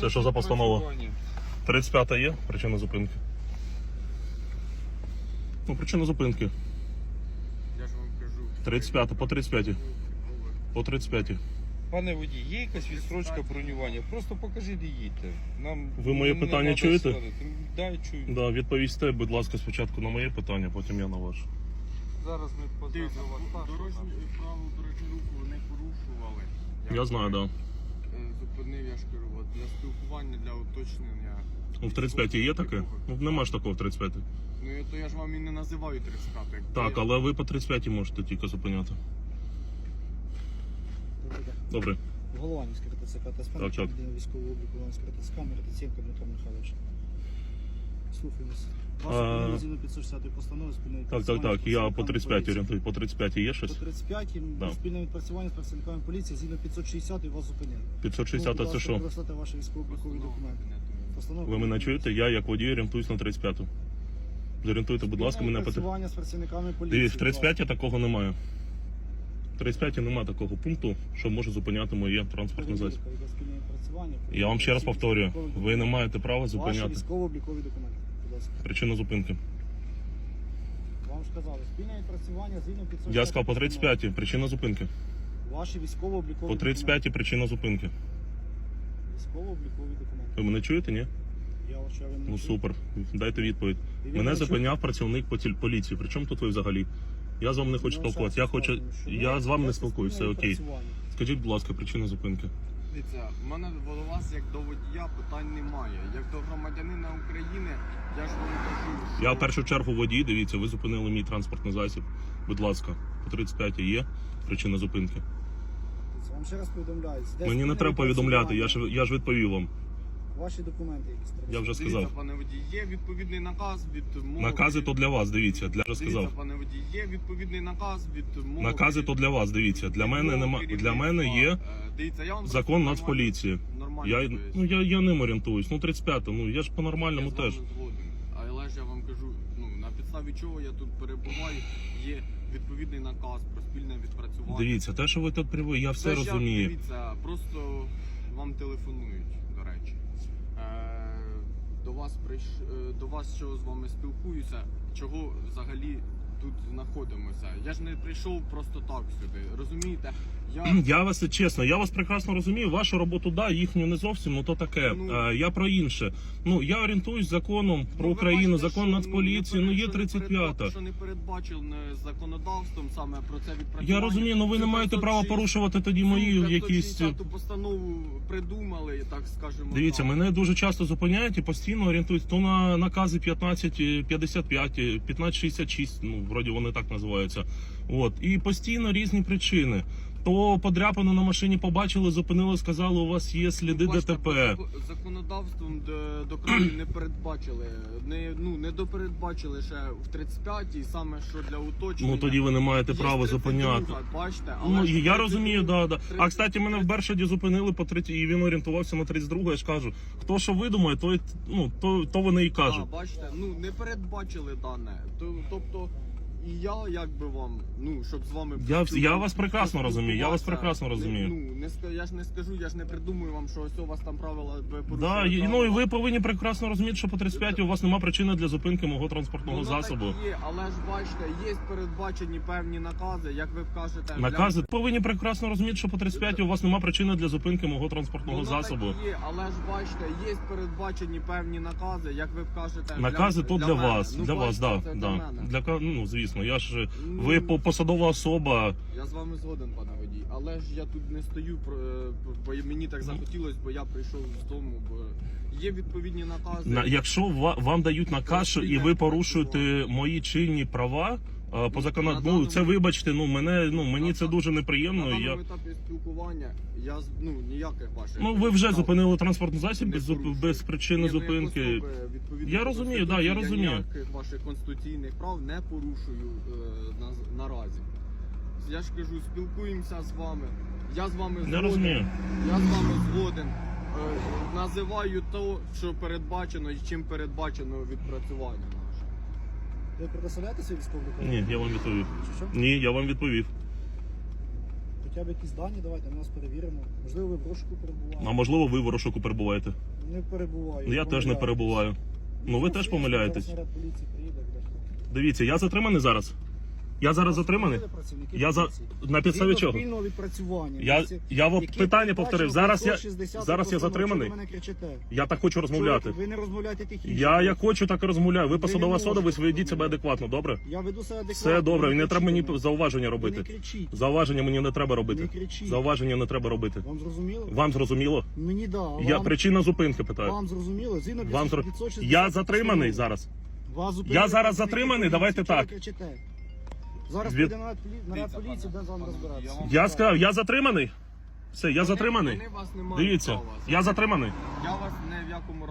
Це що за постанова? 35 є причина зупинки. Ну, причина зупинки. Я ж вам кажу. 35-та, по 35. По 35. Пане водій, є якась відстрочка бронювання? Просто покажіть і їдьте. Нам Ви моє не питання надо чуєте? сюди. Да, чую. Да, відповісте, будь ласка, спочатку на моє питання, потім я на ваше. Зараз ми познаємо вас дорожні правила дорожнього руху вони порушували. Я знаю, так. Е, Зупинив, я ж кажу, от для спілкування, для уточнення. Ну, в 35 є таке? Ну, нема ж такого в 35. Ну, я- то я ж вам і не називаю 35. Якби Так, але ви по 35 можете тільки зупиняти. Добре. Голованівське РТЦК та Так, так. начальник військового обліку Голованівського РТЦК, Миротиценко Дмитро Михайлович. Слухаємось. А, Вашу згідно 560 постанови спільної Так, так, так. Я по 35 орієнтую. По 35 є щось? По щось? 35 Да. спільне відпрацювання з працівниками поліції згідно 560 і вас зупинили. 560 Ну, це що? Використати ваші військово-облікові документи. Постанова Ви мене чуєте? Я як водій орієнтуюсь на 35-ту. Зорієнтуйте, будь ласка, мене по Працювання з працівниками поліції. Дивіться, в будь ласка. 35 такого немає. В 35 немає такого пункту, що може зупиняти моє транспортне засіб. Перевірка, яке спільне відпрацювання. Я вам ще раз повторюю, ви не маєте права Ваші зупиняти. військово-облікові документи, ласка. Причина зупинки. Вам ж казали, спільне відпрацювання згідно 560 Я сказав по 35 причина зупинки. Ваші військово-облікові По 35 причина зупинки. Військово-облікові документи. Ви мене чуєте, ні? Я вас чую, ви мене Ну чуєте? супер. Дайте відповідь. І Мене зупиняв працівник потіль- поліції. При чому тут ви взагалі? Я з вами не хочу Ну, спілкуватися. Я зараз хочу. скажемо, що Я з вами не спілкуюся, спільне окей. відпрацювання. Скажіть, будь ласка, причина зупинки. Дивіться, в мене до вас як до водія питань немає. Як до громадянина України, я ж вам кажу, що... Я в першу чергу водій, дивіться, ви зупинили мій транспортний засіб. Будь ласка, по 35 є причина зупинки. Вам ще раз повідомляю. Мені не треба повідомляти, я ж я ж відповів вам. Ваші документи якісь треба. Я вже Дивіться, сказав. пане водій, є відповідний наказ від мого... Накази то для вас, дивіться, для вже Дивіться, сказав. пане водій, є відповідний наказ від мого... Накази то для вас, дивіться. Для мене нема для мене є Е, Дивіться, я вам закон просто Нацполіції. Нормально, Я ну я, я ним орієнтуюсь. Ну 35, ну я ж по Я нормальному з вами теж. згоден. Але ж я вам кажу, ну на підставі чого я тут перебуваю, є відповідний наказ про спільне відпрацювання. Дивіться, те, що ви тут привели, я все Це ж я, розумію. Дивіться, просто вам телефонують, до речі. Е, до вас прийш... е, до вас що з вами спілкуюся, чого взагалі тут знаходимося. Я ж не прийшов просто так сюди. Розумієте? Я Я вас чесно, я вас прекрасно розумію. Вашу роботу да, їхню не зовсім, ну то таке. Ну. Е, я про інше. Ну я орієнтуюсь законом про Ну, Україну, бачите, закон Нацполіції. Ну є перед- що не 35-та. Що не передбачено законодавством саме про це відпрацювання. Я розумію, ну ви не маєте права порушувати тоді мої якісь. 560 постанову придумали, так скажемо. Дивіться, мене дуже часто зупиняють і постійно орієнтують то на накази 1555, 1566, ну вроді вони так називаються. От і постійно різні причини. То подряпану на машині побачили, зупинили, сказали, у вас є сліди Бачите, ДТП. по Законодавством до, до краю не передбачили. Не, ну, не допередбачили ще в 35-й, саме що для уточнення. Ну тоді ви не маєте Є права 32, зупиняти. Бачите, але Ну ж я 32 розумію, да, да. А 32 кстати, мене в Бершаді зупинили по 30, і він орієнтувався на 32, я ж кажу. Хто що видумає, то, й- ну, то, то вони і кажуть. А, бачите, ну не передбачили дане. То, тобто, і я як би вам, ну, щоб з вами Я- поспілку- я вас прекрасно розумію, я вас прекрасно розумію. Ну, не, ска- я ж не скажу, я ж не придумую вам, що ось у вас там правила ви Да, порушили і, ну і ви повинні прекрасно розуміти, що по 35 у вас немає причини для зупинки мого транспортного Воно засобу. так є, але ж бачите, є передбачені певні накази, як ви кажете. Накази повинні прекрасно розуміти, що по 35 у вас немає причини для зупинки мого транспортного Воно засобу. так є, але ж бачите, є передбачені певні накази, як ви кажете. Накази то для мене. вас, Ну, для вас, бачите, да, це да. Для мене. Для ка- ну звісно, я ж Ну, ви по- посадова особа. Я з вами згоден, пане водій, але ж я тут не стою, про- е, бо мені так захотілося, бо я прийшов з дому, бо є відповідні накази. На якщо ва- вам дають наказ і ви порушуєте мої чинні права. А, По на ну це вибачте, ну мене ну мені На це дуже На неприємно. даному Я етапі спілкування я з- ну ніяких ваших. ну ви вже зупинили транспортний засіб без, зуп- без причини ну, зупинки. особи, Я розумію, да, я розумію. ніяких ваших конституційних прав не порушую е, на, наразі. Я ж кажу, спілкуємося з вами. Я з вами Я згоден. розумію. Я з вами згоден. Е, називаю то, що передбачено і чим передбачено відпрацювання. Ви предоставляєте свій військовий документ? Ні, я вам відповів. Чи що? Ні, я вам відповів. хоча б якісь дані давайте, ми нас перевіримо. Можливо, ви в розшуку перебуваєте. А можливо, ви в ворошоку перебуваєте. Не перебуваю. Я теж не перебуваю. Ну ви теж помиляєтесь. Зараз наряд поліції приїде, буде. Дивіться, я затриманий зараз. Я зараз затриманий. Я за на підставі чого? відпрацювання. Я, Який я вам питання повторив. Зараз я зараз я затриманий. Я так хочу розмовляти. Ви не розмовляєте тихіше. Я як хочу, так і розмовляю. Ви посадова особа, ви ведіть себе адекватно, добре? Я веду себе адекватно. Все добре, не треба мені зауваження робити. Зауваження мені не треба робити. Зауваження не треба робити. Вам зрозуміло? Вам зрозуміло? Мені да. Я причина зупинки питаю. вам зрозуміло? Згідно Вам зро- 560 Я затриманий зараз. Вас Я зараз затриманий, давайте так. Зараз Від- піде наряд полі- наряд Дивіться, поліції, пане- де з вами розбиратися. я сказав, я затриманий. Все, я затриманий. вони вас не мають Дивіться, права я затриманий. Я вас не в якому